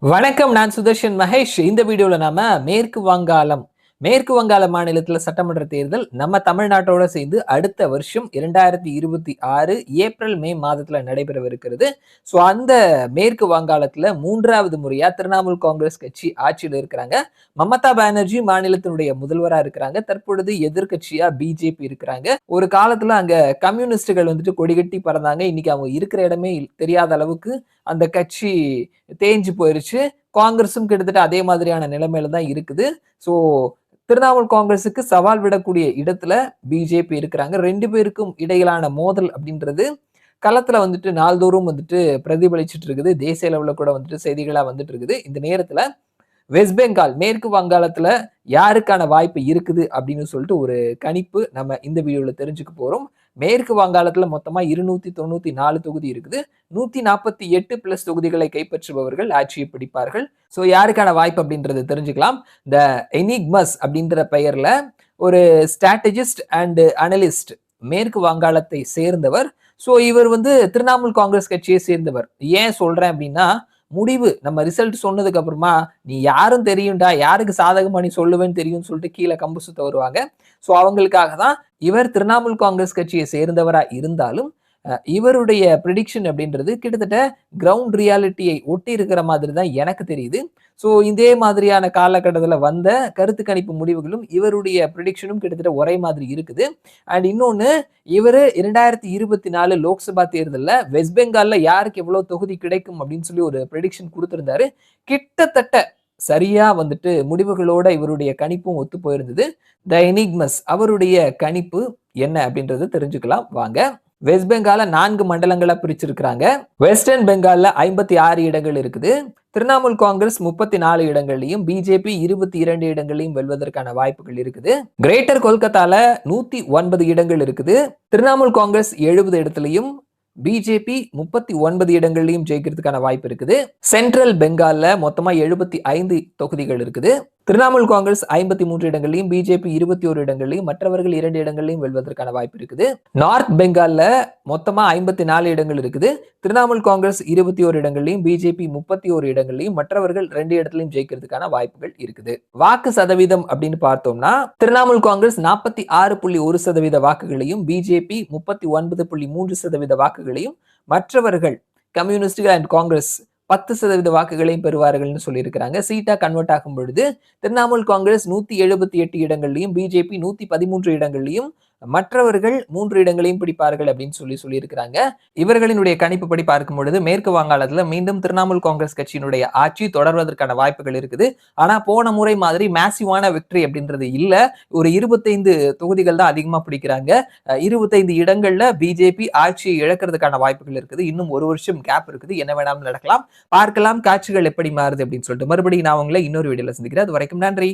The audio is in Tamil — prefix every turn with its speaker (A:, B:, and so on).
A: வணக்கம் நான் சுதர்ஷன் மகேஷ். இந்த வீடியோல நாம மேற்கு வங்காளம் மேற்கு வங்காள மாநிலத்தில் சட்டமன்ற தேர்தல் நம்ம தமிழ்நாட்டோட சேர்ந்து அடுத்த வருஷம் இரண்டாயிரத்தி இருபத்தி ஆறு ஏப்ரல் மே மாதத்துல நடைபெறவிருக்கிறது. ஸோ அந்த மேற்கு வங்காளத்துல மூன்றாவது முறையா திரிணாமுல் காங்கிரஸ் கட்சி ஆட்சியில் இருக்கிறாங்க. மமதா பானர்ஜி மாநிலத்தினுடைய முதல்வரா இருக்கிறாங்க. தற்பொழுது எதிர்க்கட்சியா பிஜேபி இருக்கிறாங்க. ஒரு காலத்துல அங்க கம்யூனிஸ்டுகள் வந்துட்டு கொடிகட்டி பறந்தாங்க. இன்னைக்கு அவங்க இருக்கிற இடமே இல்- தெரியாத அளவுக்கு அந்த கட்சி தேஞ்சு போயிருச்சு. காங்கிரஸும் கிட்டத்தட்ட அதே மாதிரியான நிலைமையில தான் இருக்குது. ஸோ திரிணாமுல் காங்கிரஸுக்கு சவால் விடக்கூடிய இடத்துல பிஜேபி இருக்கிறாங்க. ரெண்டு பேருக்கும் இடையிலான மோதல் அப்படின்றது களத்துல வந்துட்டு நாள்தோறும் வந்துட்டு பிரதிபலிச்சிட்டு இருக்குது. தேசிய அளவில் கூட வந்துட்டு செய்திகளாக வந்துட்டு இருக்குது. இந்த நேரத்துல வெஸ்ட் பெங்கால் மேற்கு வங்காளத்துல யாருக்கான வாய்ப்பு இருக்குது அப்படின்னு சொல்லிட்டு ஒரு கணிப்பு நம்ம இந்த வீடியோவில் தெரிஞ்சுக்க போறோம். மேற்கு வங்காளத்தில் மொத்தமாக இருநூத்தி தொண்ணூத்தி நாலு தொகுதி இருக்குது. நூத்தி நாற்பத்தி எட்டு பிளஸ் தொகுதிகளை கைப்பற்றுபவர்கள் ஆட்சியை பிடிப்பார்கள். ஸோ யாருக்கான வாய்ப்பு அப்படின்றது தெரிஞ்சுக்கலாம். த எனிக்மஸ் அப்படின்ற பெயர்ல ஒரு ஸ்ட்ராட்டஜிஸ்ட் அண்டு அனலிஸ்ட் மேற்கு வங்காளத்தை சேர்ந்தவர். ஸோ இவர் வந்து திரிணாமுல் காங்கிரஸ் கட்சியை சேர்ந்தவர். ஏன் சொல்றேன் அப்படின்னா முடிவு. நம்ம ரிசல்ட் சொன்னதுக்கு அப்புறமா நீ யாரும் தெரியும்டா யாருக்கு சாதகமா நீ சொல்லுவேன்னு தெரியும்னு சொல்லிட்டு கீழே கம்பு சுத்த வருவாங்க. ஸோ அவங்களுக்காக தான் இவர் திரிணாமுல் காங்கிரஸ் கட்சியை சேர்ந்தவரா இருந்தாலும் இவருடைய ப்ரிடிக்ஷன் அப்படின்றது கிட்டத்தட்ட கிரவுண்ட் ரியாலிட்டியை ஒட்டி இருக்கிற மாதிரி தான் எனக்கு தெரியுது. ஸோ இதே மாதிரியான காலகட்டத்தில் வந்த கருத்து கணிப்பு முடிவுகளும் இவருடைய ப்ரிடிக்ஷனும் கிட்டத்தட்ட ஒரே மாதிரி இருக்குது. அண்ட் இன்னொன்று இவர் இரண்டாயிரத்தி இருபத்தி நாலு லோக்சபா தேர்தலில் வெஸ்ட் பெங்காலில் யாருக்கு எவ்வளோ தொகுதி கிடைக்கும் அப்படின்னு சொல்லி ஒரு ப்ரிடிக்ஷன் கொடுத்துருந்தாரு. கிட்டத்தட்ட சரியா வந்துட்டு முடிவுகளோட இவருடைய கணிப்பும் ஒத்து போயிருந்தது. த எனிக்மஸ் அவருடைய கணிப்பு என்ன அப்படின்றத தெரிஞ்சுக்கலாம். வாங்க. வெஸ்ட் பெங்கால நான்கு மண்டலங்களா பிரிச்சிருக்கிறாங்க. வெஸ்டர்ன் பெங்கால்ல ஐம்பத்தி ஆறு இடங்கள் இருக்குது. திரிணாமுல் காங்கிரஸ் முப்பத்தி நாலு இடங்கள்லையும் பிஜேபி இருபத்தி இரண்டு இடங்களையும் வெல்வதற்கான வாய்ப்புகள் இருக்குது. கிரேட்டர் கொல்கத்தால நூத்தி ஒன்பது இடங்கள் இருக்குது. திரிணாமுல் காங்கிரஸ் எழுபது இடத்துலையும் பிஜேபி முப்பத்தி ஒன்பது இடங்கள்லையும் ஜெயிக்கிறதுக்கான வாய்ப்பு இருக்குது. சென்ட்ரல் பெங்கால்ல மொத்தமா எழுபத்தி ஐந்து தொகுதிகள் இருக்குது. திரிணாமுல் காங்கிரஸ் ஐம்பத்தி மூன்று இடங்களையும் பிஜேபி இருபத்தி ஒரு இடங்களையும் மற்றவர்கள் இரண்டு இடங்களையும் வெல்வதற்கான வாய்ப்பு இருக்குது. நார்த் பெங்கால்ல மொத்தமா ஐம்பத்தி நாலு இடங்கள் இருக்குது. திரிணாமுல் காங்கிரஸ் இருபத்தி ஒரு இடங்களையும் பிஜேபி முப்பத்தி ஒரு இடங்களையும் மற்றவர்கள் ரெண்டு இடத்துலையும் ஜெயிக்கிறதுக்கான வாய்ப்புகள் இருக்குது. வாக்கு சதவீதம் அப்படின்னு பார்த்தோம்னா திரிணாமுல் காங்கிரஸ் நாற்பத்தி ஆறு புள்ளி ஒரு சதவீத வாக்குகளையும் பிஜேபி முப்பத்தி ஒன்பது புள்ளி மூன்று சதவீத வாக்குகளையும் மற்றவர்கள் கம்யூனிஸ்டுகள் அண்ட் காங்கிரஸ் பத்து சதவீத வாக்குகளையும் பெறுவார்கள்னு சொல்லியிருக்கிறாங்க. சீட்டா கன்வெர்ட் ஆகும் பொழுது திரிணாமுல் காங்கிரஸ் நூத்தி எழுபத்தி எட்டு இடங்கள்லையும் பிஜேபி நூத்தி பதிமூன்று இடங்கள்லையும் மற்றவர்கள் மூன்று இடங்களையும் பிடிப்பார்கள் அப்படின்னு சொல்லி சொல்லியிருக்கிறாங்க. இவர்களினுடைய கணிப்புப்படி பார்க்கும் பொழுது மேற்கு வங்காளத்துல மீண்டும் திரிணாமுல் காங்கிரஸ் கட்சியினுடைய ஆட்சி தொடர்வதற்கான வாய்ப்புகள் இருக்குது. ஆனா போன முறை மாதிரி மேசிவான வெற்றி அப்படின்றது இல்ல. ஒரு இருபத்தைந்து தொகுதிகள் தான் அதிகமா பிடிக்கிறாங்க. இருபத்தைந்து இடங்கள்ல பிஜேபி ஆட்சியை இழக்கிறதுக்கான வாய்ப்புகள் இருக்குது. இன்னும் ஒரு வருஷம் கேப் இருக்குது. என்ன வேணாலும் நடக்கலாம். பார்க்கலாம். காட்சிகள் எப்படி மாறுது அப்படின்னு சொல்லிட்டு மறுபடியும் நான் உங்களை இன்னொரு வீடியோல சந்திக்கிறேன். அது வரைக்கும் நன்றி.